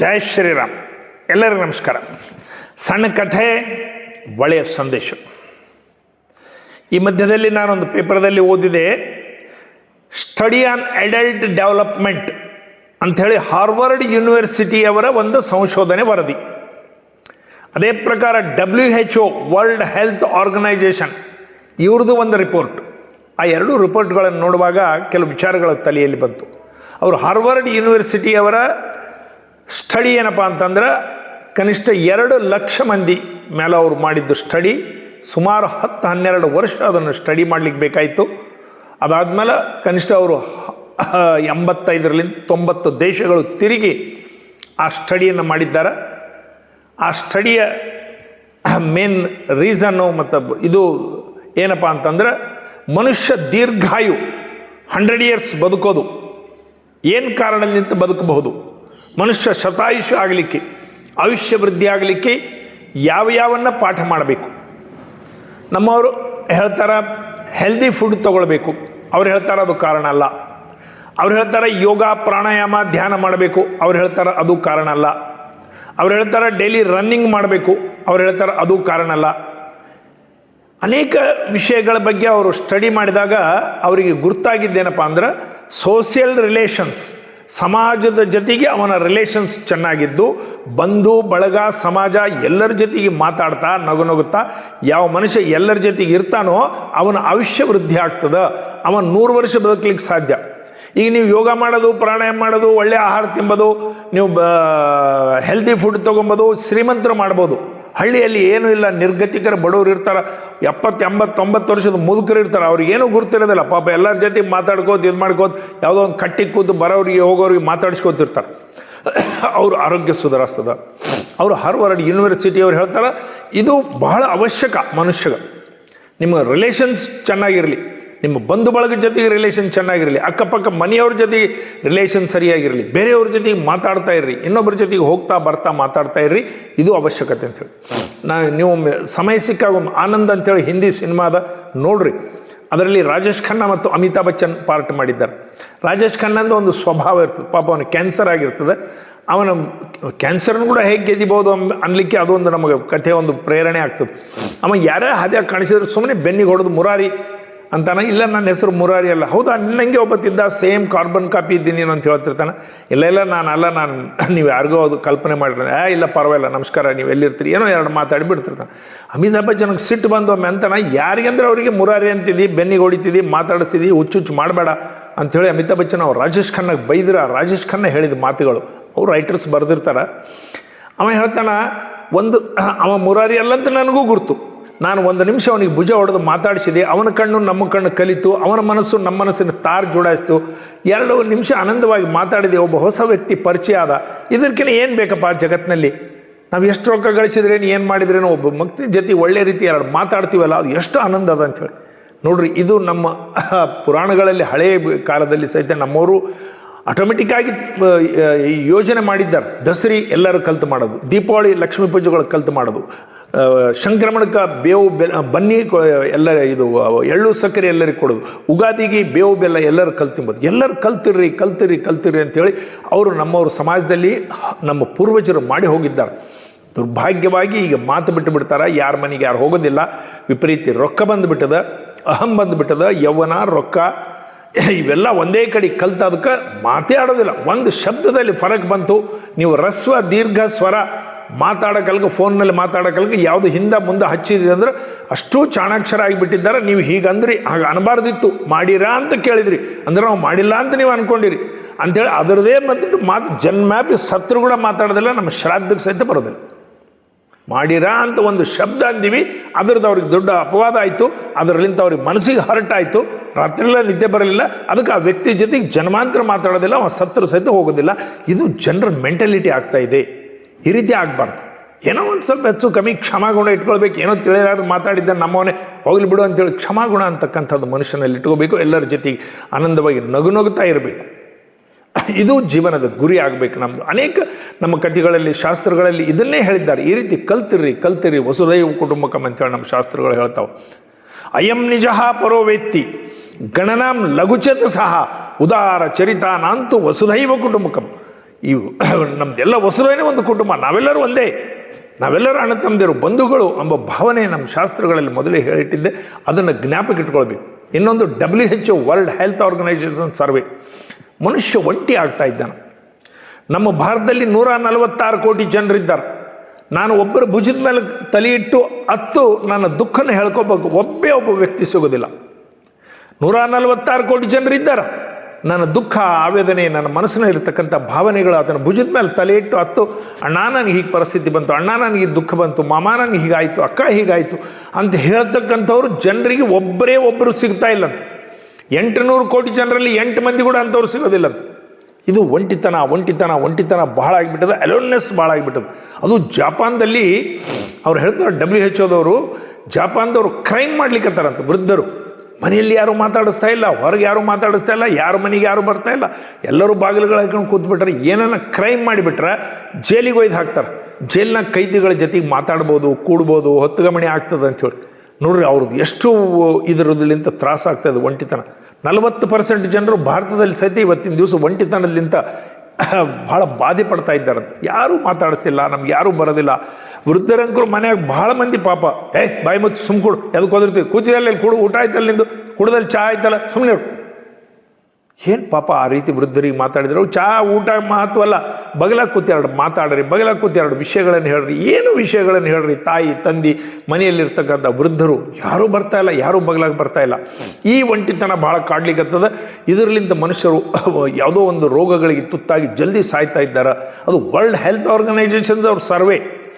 ಜಯ ಶ್ರೀರಾಮ್. ಎಲ್ಲರಿಗೂ ನಮಸ್ಕಾರ. ಸಣ್ಣ ಕಥೆ, ಒಳ್ಳೆಯ ಸಂದೇಶ. ಈ ಮಧ್ಯದಲ್ಲಿ ನಾನೊಂದು ಪೇಪರ್ದಲ್ಲಿ ಓದಿದೆ ಸ್ಟಡಿ ಆನ್ ಅಡಲ್ಟ್ ಡೆವಲಪ್ಮೆಂಟ್ ಅಂಥೇಳಿ ಹಾರ್ವರ್ಡ್ ಯೂನಿವರ್ಸಿಟಿಯವರ ಒಂದು ಸಂಶೋಧನೆ ವರದಿ. ಅದೇ ಪ್ರಕಾರ W H O world health organisation ಇವ್ರದ್ದು ಒಂದು ರಿಪೋರ್ಟ್. ಆ ಎರಡು ರಿಪೋರ್ಟ್ಗಳನ್ನು ನೋಡುವಾಗ ಕೆಲವು ವಿಚಾರಗಳ ತಲೆಯಲ್ಲಿ ಬಂತು. ಅವರು ಹಾರ್ವರ್ಡ್ ಯೂನಿವರ್ಸಿಟಿಯವರ ಸ್ಟಡಿ ಏನಪ್ಪ ಅಂತಂದ್ರೆ ಕನಿಷ್ಠ ಎರಡು ಲಕ್ಷ ಮಂದಿ ಮೇಲೆ ಅವರು ಮಾಡಿದ್ದು ಸ್ಟಡಿ, ಸುಮಾರು ಹತ್ತು ಹನ್ನೆರಡು ವರ್ಷ ಅದನ್ನು ಸ್ಟಡಿ ಮಾಡಲಿಕ್ಕೆ ಬೇಕಾಯಿತು. ಅದಾದಮೇಲೆ ಕನಿಷ್ಠ ಅವರು ಎಂಬತ್ತೈದರಲ್ಲಿಂದ ತೊಂಬತ್ತು ದೇಶಗಳು ತಿರುಗಿ ಆ ಸ್ಟಡಿಯನ್ನು ಮಾಡಿದ್ದಾರೆ. ಆ ಸ್ಟಡಿಯ ಮೇನ್ ರೀಸನ್ನು ಮತ್ತು ಇದು ಏನಪ್ಪ ಅಂತಂದ್ರೆ ಮನುಷ್ಯ ದೀರ್ಘಾಯು ಹಂಡ್ರೆಡ್ ಇಯರ್ಸ್ ಬದುಕೋದು. ಏನು ಕಾರಣದಿಂದ ಬದುಕಬಹುದು? ಮನುಷ್ಯ ಶತಾಯುಷು ಆಗಲಿಕ್ಕೆ, ಆಯುಷ್ಯ ವೃದ್ಧಿ ಆಗಲಿಕ್ಕೆ ಯಾವ ಯಾವನ್ನ ಪಾಠ ಮಾಡಬೇಕು. ನಮ್ಮವರು ಹೇಳ್ತಾರೆ ಹೆಲ್ದಿ ಫುಡ್ ತಗೊಳ್ಬೇಕು. ಅವ್ರು ಹೇಳ್ತಾರೆ, ಅದು ಕಾರಣ ಅಲ್ಲ. ಅವ್ರು ಹೇಳ್ತಾರೆ, ಯೋಗ, ಪ್ರಾಣಾಯಾಮ, ಧ್ಯಾನ ಮಾಡಬೇಕು. ಅವ್ರು ಹೇಳ್ತಾರೆ, ಅದು ಕಾರಣ ಅಲ್ಲ. ಅವ್ರು ಹೇಳ್ತಾರೆ ಡೈಲಿ ರನ್ನಿಂಗ್ ಮಾಡಬೇಕು. ಅವ್ರು ಹೇಳ್ತಾರೆ, ಅದು ಕಾರಣ ಅಲ್ಲ. ಅನೇಕ ವಿಷಯಗಳ ಬಗ್ಗೆ ಅವರು ಸ್ಟಡಿ ಮಾಡಿದಾಗ ಅವರಿಗೆ ಗುರ್ತಾಗಿದ್ದೇನಪ್ಪ ಅಂದ್ರೆ ಸೋಷಿಯಲ್ ರಿಲೇಷನ್ಸ್ ಸಮಾಜದ ಜೊತೆಗೆ ಅವನ ರಿಲೇಷನ್ಸ್ ಚೆನ್ನಾಗಿದ್ದು, ಬಂಧು, ಬಳಗ, ಸಮಾಜ ಎಲ್ಲರ ಜೊತೆಗೆ ಮಾತಾಡ್ತಾ, ನಗು ನಗುತ್ತಾ, ಯಾವ ಮನುಷ್ಯ ಎಲ್ಲರ ಜೊತೆಗೆ ಇರ್ತಾನೋ ಅವನ ಆಯುಷ್ಯ ವೃದ್ಧಿ ಆಗ್ತದೆ. ಅವನ ನೂರು ವರ್ಷ ಬದುಕಲಿಕ್ಕೆ ಸಾಧ್ಯ. ಈಗ ನೀವು ಯೋಗ ಮಾಡೋದು, ಪ್ರಾಣಾಯಾಮ ಮಾಡೋದು, ಒಳ್ಳೆ ಆಹಾರ ತಿಂಬೋದು ನೀವು ಹೆಲ್ದಿ ಫುಡ್ ತೊಗೊಬೋದು, ಶ್ರೀಮಂತರು ಮಾಡ್ಬೋದು. ಹಳ್ಳಿಯಲ್ಲಿ ಏನೂ ಇಲ್ಲ, ನಿರ್ಗತಿಕರ ಬಡವರು ಇರ್ತಾರೆ. ಎಪ್ಪತ್ತು ಎಂಬತ್ತು ತೊಂಬತ್ತು ವರ್ಷದ ಮುದುಕರು ಇರ್ತಾರೆ. ಅವ್ರಿಗೆ ಏನೂ ಗುರ್ತಿರೋದಿಲ್ಲ. ಪಾಪ ಎಲ್ಲರ ಜೊತೆ ಮಾತಾಡ್ಕೋತ, ಇದು ಮಾಡ್ಕೋತ, ಯಾವುದೋ ಒಂದು ಕಟ್ಟಿ ಕೂತು ಬರೋರಿಗೆ ಹೋಗೋರಿಗೆ ಮಾತಾಡ್ಸ್ಕೊತಿರ್ತಾರೆ ಅವ್ರ ಆರೋಗ್ಯ ಸುಧಾರಿಸ್ತದ. ಅವರು ಹಾರ್ವರ್ಡ್ ಯೂನಿವರ್ಸಿಟಿ ಅವ್ರು ಹೇಳ್ತಾರೆ, ಇದು ಬಹಳ ಅವಶ್ಯಕ ಮನುಷ್ಯಗ. ನಿಮ್ಮ ರಿಲೇಷನ್ಸ್ ಚೆನ್ನಾಗಿರಲಿ. ನಿಮ್ಮ ಬಂಧು ಬಳಗದ ಜೊತೆಗೆ ರಿಲೇಷನ್ ಚೆನ್ನಾಗಿರಲಿ, ಅಕ್ಕಪಕ್ಕ ಮನೆಯವ್ರ ಜೊತೆಗೆ ರಿಲೇಷನ್ ಸರಿಯಾಗಿರಲಿ, ಬೇರೆಯವ್ರ ಜೊತೆಗೆ ಮಾತಾಡ್ತಾ ಇರ್ರಿ ಇನ್ನೊಬ್ಬರ ಜೊತೆಗೆ ಹೋಗ್ತಾ ಬರ್ತಾ ಮಾತಾಡ್ತಾ ಇರ್ರಿ, ಇದು ಅವಶ್ಯಕತೆ ಅಂತೇಳಿ ನಾ ನೀವು ಸಮಯ ಸಿಕ್ಕಾಗ ಆನಂದ್ ಅಂತೇಳಿ ಹಿಂದಿ ಸಿನಿಮಾದ ನೋಡ್ರಿ, ಅದರಲ್ಲಿ ರಾಜೇಶ್ ಖನ್ನಾ ಮತ್ತು ಅಮಿತಾಬ್ ಬಚ್ಚನ್ ಪಾರ್ಟ್ ಮಾಡಿದ್ದಾರೆ. ರಾಜೇಶ್ ಖನ್ನಂದು ಒಂದು ಸ್ವಭಾವ ಇರ್ತದೆ, ಪಾಪ ಅವನು ಕ್ಯಾನ್ಸರ್ ಆಗಿರ್ತದೆ, ಅವನ ಕ್ಯಾನ್ಸರ್ನ ಕೂಡ ಹೇಗೆ ಗೆದ್ದಿಬೋದು ಅನ್ಲಿಕ್ಕೆ ಅದೊಂದು ನಮಗೆ ಕಥೆ, ಒಂದು ಪ್ರೇರಣೆ ಆಗ್ತದೆ. ಅವ ಯಾರೇ ಹಾದ್ಯಾಗ ಕಾಣಿಸಿದ್ರೆ ಸುಮ್ಮನೆ ಬೆನ್ನಿಗೆ ಹೊಡೆದು ಮುರಾರಿ ಅಂತಾನೆ, ಇಲ್ಲ, ನನ್ನ ಹೆಸರು ಮುರಾರಿ ಅಲ್ಲ. ಹೌದಾ ನಿನ್ನಂಗೆ ಒಬ್ಬತ್ತಿದ್ದ ಸೇಮ್ ಕಾರ್ಬನ್ ಕಾಪಿ ಇದ್ದೀನಿ ಅಂತ ಹೇಳ್ತಿರ್ತಾನೆ. ಇಲ್ಲ ಇಲ್ಲ, ನಾನು ಅಲ್ಲ, ನಾನು ನೀವು ಯಾರಿಗೋ ಅದು ಕಲ್ಪನೆ ಮಾಡಿದ್ರೆ ಏ, ಇಲ್ಲ, ಪರವಾಗಿಲ್ಲ, ನಮಸ್ಕಾರ, ನೀವು ಎಲ್ಲಿರ್ತೀರಿ? ಏನೋ ಎರಡು ಮಾತಾಡಿ ಬಿಡ್ತಿರ್ತಾನೆ ಅಮಿತಾಬ್ ಬಚ್ಚನ್ಗೆ ಸಿಟ್ಟು ಬಂದು ಒಮ್ಮೆ ಅಂತಾನೆ, ಯಾರಿಗಂದ್ರೆ ಅವರಿಗೆ ಮುರಾರಿ ಅಂತಿದ್ದಿ ಬೆನ್ನಿಗೆ ಹೊಡಿತಿದ್ದಿ ಮಾತಾಡಿಸ್ತಿದ್ದಿ ಹುಚ್ಚುಚ್ಚು ಮಾಡಬೇಡ. ಅಂಥೇಳಿ ಅಮಿತಾಬ್ ಬಚ್ಚನ್ ಅವ್ರು ರಾಜೇಶ್ ಖನ್ನಾಗ ಬೈದ್ರ, ರಾಜೇಶ್ ಖನ್ನಾ ಹೇಳಿದ ಮಾತುಗಳು. ಅವ್ರು ರೈಟರ್ಸ್ ಬರೆದಿರ್ತಾರೆ. ಅವ ಹೇಳ್ತಾನೆ, ಒಂದು, ಅವ ಮುರಾರಿ ಅಲ್ಲಂತ ನನಗೂ ಗುರ್ತು. ನಾನು ಒಂದು ನಿಮಿಷ ಅವನಿಗೆ ಭುಜ ಹೊಡೆದು ಮಾತಾಡಿಸಿದೆ. ಅವನ ಕಣ್ಣು ನಮ್ಮ ಕಣ್ಣು ಕಲಿತು, ಅವನ ಮನಸ್ಸು ನಮ್ಮ ಮನಸ್ಸಿನ ತಾರ್ ಜೋಡಾಯಿಸ್ತು. ಎರಡು ನಿಮಿಷ ಆನಂದವಾಗಿ ಮಾತಾಡಿದೆ. ಒಬ್ಬ ಹೊಸ ವ್ಯಕ್ತಿ ಪರಿಚಯ ಆದ. ಇದಕ್ಕಿಂತ ಏನು ಬೇಕಪ್ಪ ಜಗತ್ತಿನಲ್ಲಿ ನಾವು ಎಷ್ಟು ರೊಕ್ಕ ಗಳಿಸಿದ್ರೇನು, ಏನು ಮಾಡಿದ್ರೇನು, ಒಬ್ಬ ಮಕ್ತಿ ಜೊತೆ ಒಳ್ಳೆ ರೀತಿ ಎರಡು ಮಾತಾಡ್ತೀವಲ್ಲ, ಅದು ಎಷ್ಟು ಆನಂದ ಅದ ಅಂಥೇಳಿ ನೋಡ್ರಿ, ಇದು ನಮ್ಮ ಪುರಾಣಗಳಲ್ಲಿ ಹಳೆಯ ಕಾಲದಲ್ಲಿ ಸಹಿತ ನಮ್ಮವರು ಆಟೋಮೆಟಿಕ್ ಆಗಿ ಈ ಯೋಜನೆ ಮಾಡಿದ್ದಾರೆ. ದಸರಿ ಎಲ್ಲರೂ ಕಲ್ತು ಮಾಡೋದು. ದೀಪಾವಳಿ, ಲಕ್ಷ್ಮೀ ಪೂಜೆಗಳು ಕಲ್ತು ಮಾಡೋದು. ಸಂಕ್ರಮಣಕ್ಕೆ ಬೇವು ಬೆಲ್ಲ, ಬನ್ನಿ ಎಲ್ಲ ಇದು ಎಳ್ಳು ಸಕ್ಕರೆ ಎಲ್ಲರಿಗೆ ಕೊಡೋದು. ಉಗಾದಿಗೆ ಬೇವು ಬೆಲ್ಲ ಎಲ್ಲರೂ ಕಲ್ತಿಂಬೋದು ಎಲ್ಲರೂ ಕಲ್ತಿರ್ರಿ ಕಲ್ತಿರ್ರಿ ಕಲ್ತಿರ್ರಿ ಅಂತೇಳಿ ಅವರು ನಮ್ಮವ್ರ ಸಮಾಜದಲ್ಲಿ ನಮ್ಮ ಪೂರ್ವಜರು ಮಾಡಿ ಹೋಗಿದ್ದಾರೆ. ದುರ್ಭಾಗ್ಯವಾಗಿ ಈಗ ಮಾತು ಬಿಟ್ಟು ಬಿಡ್ತಾರೆ. ಯಾರ ಮನೆಗೆ ಯಾರು ಹೋಗೋದಿಲ್ಲ. ವಿಪರೀತಿ ರೊಕ್ಕ ಬಂದುಬಿಟ್ಟದ. ಅಹಂ ಬಂದುಬಿಟ್ಟದ. ಯೌವನ, ರೊಕ್ಕ ಇವೆಲ್ಲ ಒಂದೇ ಕಡೆ ಕಲ್ತ ಅದಕ್ಕೆ ಮಾತಾಡೋದಿಲ್ಲ ಒಂದು ಶಬ್ದದಲ್ಲಿ ಫರಕ್ ಬಂತು. ನೀವು ರಸ್ವ, ದೀರ್ಘ, ಸ್ವರ ಮಾತಾಡೋಕಲ್ಗ, ಫೋನ್ನಲ್ಲಿ ಮಾತಾಡೋಕಲ್ಗ ಯಾವುದು ಹಿಂದೆ ಮುಂದೆ ಹಚ್ಚಿದ್ರಿ ಅಂದ್ರೆ ಅಷ್ಟು ಚಾಣಾಕ್ಷರ ಆಗಿಬಿಟ್ಟಿದ್ದಾರೆ. ನೀವು ಹೀಗಂದ್ರಿ, ಹಾಗೆ ಅನಬಾರ್ದಿತ್ತು. ಮಾಡಿರಾ ಅಂತ ಕೇಳಿದ್ರಿ. ಅಂದ್ರೆ ನಾವು ಮಾಡಿಲ್ಲ ಅಂತ ನೀವು ಅನ್ಕೊಂಡಿರಿ. ಅಂಥೇಳಿ ಅದರದೇ ಮತ್ತು ಮಾತು ಜನ್ಮ್ಯಾಪಿ ಸತ್ರು ಕೂಡ ಮಾತಾಡೋದಿಲ್ಲ, ನಮ್ಮ ಶ್ರಾದ್ದಕ್ಕೆ ಸಹಿತ ಬರೋದಿಲ್ಲ. ಮಾಡಿರಾ ಅಂತ ಒಂದು ಶಬ್ದ ಅಂದೀವಿ. ಅದರದ್ದು ಅವ್ರಿಗೆ ದೊಡ್ಡ ಅಪವಾದ ಆಯಿತು. ಅದರಲ್ಲಿಂದ ಅವ್ರಿಗೆ ಮನಸ್ಸಿಗೆ ಹರ್ಟ್ ಆಯಿತು. ರಾತ್ರಿಯೆಲ್ಲ ನಿದ್ದೆ ಬರಲಿಲ್ಲ. ಅದಕ್ಕೆ ಆ ವ್ಯಕ್ತಿ ಜೊತೆಗೆ ಜನ್ಮಾಂತರ ಮಾತಾಡೋದಿಲ್ಲ. ಅವ ಸತ್ರ ಸಹಿತ ಹೋಗೋದಿಲ್ಲ. ಇದು ಜನರ ಮೆಂಟಲಿಟಿ ಆಗ್ತಾ ಇದೆ. ಈ ರೀತಿ ಆಗಬಾರ್ದು. ಏನೋ ಒಂದು ಸ್ವಲ್ಪ ಹೆಚ್ಚು ಕಮ್ಮಿ ಕ್ಷಮಾಗುಣ ಇಟ್ಕೊಳ್ಬೇಕು. ಏನೋ ತಿಳಿಯಲಾರ್ದು ಮಾತಾಡಿದ್ದ ನಮ್ಮವನೇ, ಹೋಗ್ಲಿ ಬಿಡು ಅಂತೇಳಿ ಕ್ಷಮಾಗುಣ ಅಂತಕ್ಕಂಥದ್ದು ಮನುಷ್ಯನಲ್ಲಿ ಇಟ್ಕೋಬೇಕು ಎಲ್ಲರ ಜೊತೆಗೆ ಆನಂದವಾಗಿ ನಗು ನಗುತ್ತಾ ಇರಬೇಕು. ಇದು ಜೀವನದ ಗುರಿ ಆಗಬೇಕು ನಮ್ಮದು ಅನೇಕ ನಮ್ಮ ಕಥೆಗಳಲ್ಲಿ, ಶಾಸ್ತ್ರಗಳಲ್ಲಿ ಇದನ್ನೇ ಹೇಳಿದ್ದಾರೆ. ಈ ರೀತಿ ಕಲ್ತಿರ್ರಿ ಕಲ್ತಿರಿ ವಸುದೈವ ಕುಟುಂಬಕಂ ಅಂತೇಳಿ ನಮ್ಮ ಶಾಸ್ತ್ರಗಳು ಹೇಳ್ತಾವೆ. ಅಯಂ ನಿಜ ಪರೋ ವ್ಯಕ್ತಿ ಗಣನಾಂ ಲಘುಚೇತ ಸಹ. ಉದಾರ ಚರಿತಾನಾಂತು ವಸುದೈವ ಕುಟುಂಬಕಂ. ಇವು ನಮ್ದೆಲ್ಲ ವಸುದೈನೇ ಒಂದು ಕುಟುಂಬ. ನಾವೆಲ್ಲರೂ ಒಂದೇ. ನಾವೆಲ್ಲರೂ ಅಣ್ಣ ತಮ್ಮದಿರು, ಬಂಧುಗಳು ಎಂಬ ಭಾವನೆ ನಮ್ಮ ಶಾಸ್ತ್ರಗಳಲ್ಲಿ ಮೊದಲೇ ಹೇಳಿಟ್ಟಿದ್ದೆ. ಅದನ್ನು ಜ್ಞಾಪಕ ಇಟ್ಕೊಳ್ಬೇಕು. ಇನ್ನೊಂದು W H world health organisation survey ಮನುಷ್ಯ ಒಂಟಿ ಆಗ್ತಾ ಇದ್ದಾನೆ. ನಮ್ಮ ಭಾರತದಲ್ಲಿ ನೂರ ನಲವತ್ತಾರು ಕೋಟಿ ಜನರಿದ್ದಾರೆ. ನಾನು ಒಬ್ಬರ ಭುಜದ ಮೇಲೆ ತಲೆ ಇಟ್ಟು ಹತ್ತು ನನ್ನ ದುಃಖನ ಹೇಳ್ಕೋಬೇಕು. ಒಬ್ಬೇ ಒಬ್ಬ ವ್ಯಕ್ತಿ ಸಿಗೋದಿಲ್ಲ. ನೂರ ನಲವತ್ತಾರು ಕೋಟಿ ಜನರಿದ್ದಾರೆ. ನನ್ನ ದುಃಖ, ಆವೇದನೆ, ನನ್ನ ಮನಸ್ಸಿನಲ್ಲಿ ಇರತಕ್ಕಂಥ ಭಾವನೆಗಳು ಅದನ್ನು ಭುಜದ ಮೇಲೆ ತಲೆ ಇಟ್ಟು ಹತ್ತು, ಅಣ್ಣ, ನನಗೆ ಹೀಗೆ ಪರಿಸ್ಥಿತಿ ಬಂತು. ಅಣ್ಣ, ನನಗೆ ದುಃಖ ಬಂತು. ಮಾಮ, ನನಗೆ ಹೀಗಾಯಿತು. ಅಕ್ಕ, ಹೀಗಾಯಿತು. ಅಂತ ಹೇಳ್ತಕ್ಕಂಥವ್ರು ಜನರಿಗೆ ಒಬ್ಬರೇ ಒಬ್ಬರು ಸಿಗ್ತಾ ಇಲ್ಲಂತೆ ಎಂಟುನೂರು ಕೋಟಿ ಜನರಲ್ಲಿ ಎಂಟು ಮಂದಿ ಕೂಡ ಅಂಥವ್ರು ಸಿಗೋದಿಲ್ಲಂತ ಇದು ಒಂಟಿತನ ಒಂಟಿತನ ಒಂಟಿತನ ಬಹಳ ಆಗಿಬಿಟ್ಟದ ಅಲೋನ್ನೆಸ್ ಭಾಳ ಆಗಿಬಿಟ್ಟದ. ಅದು ಜಪಾನ್ದಲ್ಲಿ ಅವ್ರು ಹೇಳ್ತಾರೆ ಡಬ್ಲ್ಯೂ ಎಚ್ ಓದವರು ಜಾಪಾನ್ದವರು ಕ್ರೈಮ್ ಮಾಡ್ಲಿಕ್ಕತ್ತಾರಂತ, ವೃದ್ಧರು. ಮನೆಯಲ್ಲಿ ಯಾರು ಮಾತಾಡಿಸ್ತಾ ಇಲ್ಲ, ಹೊರಗೆ ಯಾರು ಮಾತಾಡಿಸ್ತಾ ಇಲ್ಲ, ಯಾರ ಮನೆಗೆ ಯಾರು ಬರ್ತಾ ಇಲ್ಲ. ಎಲ್ಲರೂ ಬಾಗಿಲುಗಳು ಹಾಕೊಂಡು ಕೂತ್ಬಿಟ್ರೆ ಏನನ್ನ ಕ್ರೈಮ್ ಮಾಡಿಬಿಟ್ರೆ ಜೈಲಿಗೆ ಒಯ್ದು ಹಾಕ್ತಾರೆ. ಜೈಲಿನ ಕೈದಿಗಳ ಜೊತೆಗೆ ಮಾತಾಡ್ಬೋದು, ಕೂಡ್ಬೋದು, ಹೊತ್ತುಗಮಣಿ ಆಗ್ತದೆ ಅಂಥೇಳಿ ನೋಡ್ರಿ ಅವ್ರದ್ದು ಎಷ್ಟು ಇದರಲ್ಲಿಂತ ತ್ರಾಸ ಇದೆ ಒಂಟಿತನ. ನಲವತ್ತು ಪರ್ಸೆಂಟ್ ಜನರು ಭಾರತದಲ್ಲಿ ಸಹಿತ ಇವತ್ತಿನ ದಿವಸ ಒಂಟಿತನದಲ್ಲಿಂತ ಭಾಳ ಬಾಧೆ ಪಡ್ತಾ ಇದ್ದಾರಂತೆ ಯಾರೂ ಮಾತಾಡಿಸ್ತಿಲ್ಲ ನಮ್ಗೆ ಯಾರೂ ಬರೋದಿಲ್ಲ. ವೃದ್ಧರಂಕರು ಮನೆಯಾಗ ಭಾಳ ಮಂದಿ ಪಾಪ. ಏ ಬಾಯಿ ಮತ್ತು ಸುಮ್ ಕೊಡು ಎದಕ್ಕೆ ಹೋದಿರ್ತೀವಿ? ಕೂತಿರಲ್ಲ ಕೂಡು ಕೊಡು, ಊಟ ಆಯ್ತಲ್ಲ ನಿಂದು? ಕುಡ್ದಲ್ಲಿ ಚಹಾ ಆಯ್ತಲ್ಲ? ಸುಮ್ಮನೆ ಏನು ಪಾಪ ಆ ರೀತಿ ವೃದ್ಧರಿಗೆ ಮಾತಾಡಿದ್ರು? ಚಾ, ಊಟ ಮಹತ್ವ ಅಲ್ಲ. ಬಗಲ ಕೂತ್ಯಾರಡು ಮಾತಾಡ್ರಿ, ಬಗಲ ಕೂತ್ಯಾರಡು ವಿಷಯಗಳನ್ನು ಹೇಳ್ರಿ. ಏನು ವಿಷಯಗಳನ್ನು ಹೇಳ್ರಿ? ತಾಯಿ, ತಂದಿ, ಮನೆಯಲ್ಲಿರ್ತಕ್ಕಂಥ ವೃದ್ಧರು. ಯಾರೂ ಬರ್ತಾ ಇಲ್ಲ, ಯಾರೂ ಬಗಲಾಗಿ ಬರ್ತಾ ಇಲ್ಲ. ಈ ಒಂಟಿತನ ಭಾಳ ಕಾಡ್ಲಿಕ್ಕತ್ತದ ಇದರಲ್ಲಿಂದ ಮನುಷ್ಯರು ಯಾವುದೋ ಒಂದು ರೋಗಗಳಿಗೆ ತುತ್ತಾಗಿ ಜಲ್ದಿ ಸಾಯ್ತಾ ಇದ್ದಾರೆ. ಅದು ವರ್ಲ್ಡ್ ಹೆಲ್ತ್ ಆರ್ಗನೈಸೇಷನ್ಸ್ ಅವ್ರ ಸರ್ವೆ.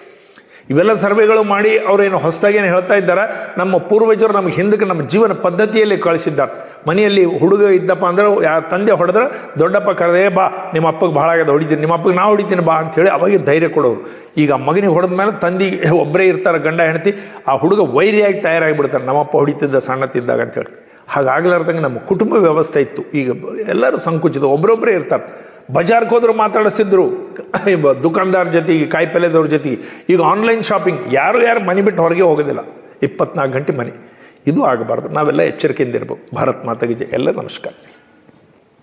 ಇವೆಲ್ಲ ಸರ್ವೆಗಳು ಮಾಡಿ ಅವರೇನು ಹೊಸದಾಗೇನು ಹೇಳ್ತಾ ಇದ್ದಾರೆ. ನಮ್ಮ ಪೂರ್ವಜರು ನಮಗೆ ಹಿಂದಕ್ಕೆ ನಮ್ಮ ಜೀವನ ಪದ್ಧತಿಯಲ್ಲಿ ಕಳಿಸಿದ್ದಾರೆ. ಮನೆಯಲ್ಲಿ ಹುಡುಗ ಇದ್ದಪ್ಪ ಅಂದ್ರೆ ಯಾ ತಂದೆ ಹೊಡೆದ್ರೆ, ದೊಡ್ಡಪ್ಪ ಕರೆದೇ, ಬಾ, ನಿಮ್ಮ ಅಪ್ಪಗೆ ಭಾಳ ಆಗ್ಯದ, ಹೊಡಿತೀನಿ. ನಿಮ್ಮ ಅಪ್ಪಗೆ ನಾ ಹೊಡಿತೀನಿ, ಬಾ ಅಂಥೇಳಿ ಅವಾಗ ಧೈರ್ಯ ಕೊಡೋರು. ಈಗ ಮಗನಿಗೆ ಹೊಡೆದ ಮೇಲೆ ತಂದಿಗೆ ಒಬ್ಬರೇ ಇರ್ತಾರೆ, ಗಂಡ, ಹೆಂಡತಿ, ಆ ಹುಡುಗ ವೈರಿಯಾಗಿ ತಯಾರಾಗಿಬಿಡ್ತಾರೆ ನಮ್ಮಪ್ಪ ಹೊಡಿತಿದ್ದ ಅಂತ ಅಂತೇಳಿ ಹಾಗಾಗ್ಲಾರ್ದಂಗೆ ನಮ್ಮ ಕುಟುಂಬ ವ್ಯವಸ್ಥೆ ಇತ್ತು. ಈಗ ಎಲ್ಲರೂ ಸಂಕುಚಿತ ಒಬ್ಬರೊಬ್ಬರೇ ಇರ್ತಾರೆ. ಬಜಾರ್ಗೆ ಹೋದ್ರು ಮಾತಾಡಿಸ್ತಿದ್ರು ದುಕಾನ್ದಾರ್ ಜೊತೆಗೆ ಕಾಯಿಪಲ್ಯದವ್ರ ಜೊತೆಗೆ. ಈಗ ಆನ್ಲೈನ್ ಶಾಪಿಂಗ್, ಯಾರು ಯಾರು ಮನೆ ಬಿಟ್ಟು ಹೊರಗೆ ಹೋಗೋದಿಲ್ಲ. ಇಪ್ಪತ್ನಾಲ್ಕು ಗಂಟೆ ಮನೆ. ಇದು ಆಗಬಾರ್ದು. ನಾವೆಲ್ಲ ಎಚ್ಚರಿಕೆಯಿಂದ ಇರ್ಬೇಕು. ಭಾರತ್ ಮಾತಾಗಿ ಜಯ ಎಲ್ಲ ನಮಸ್ಕಾರ.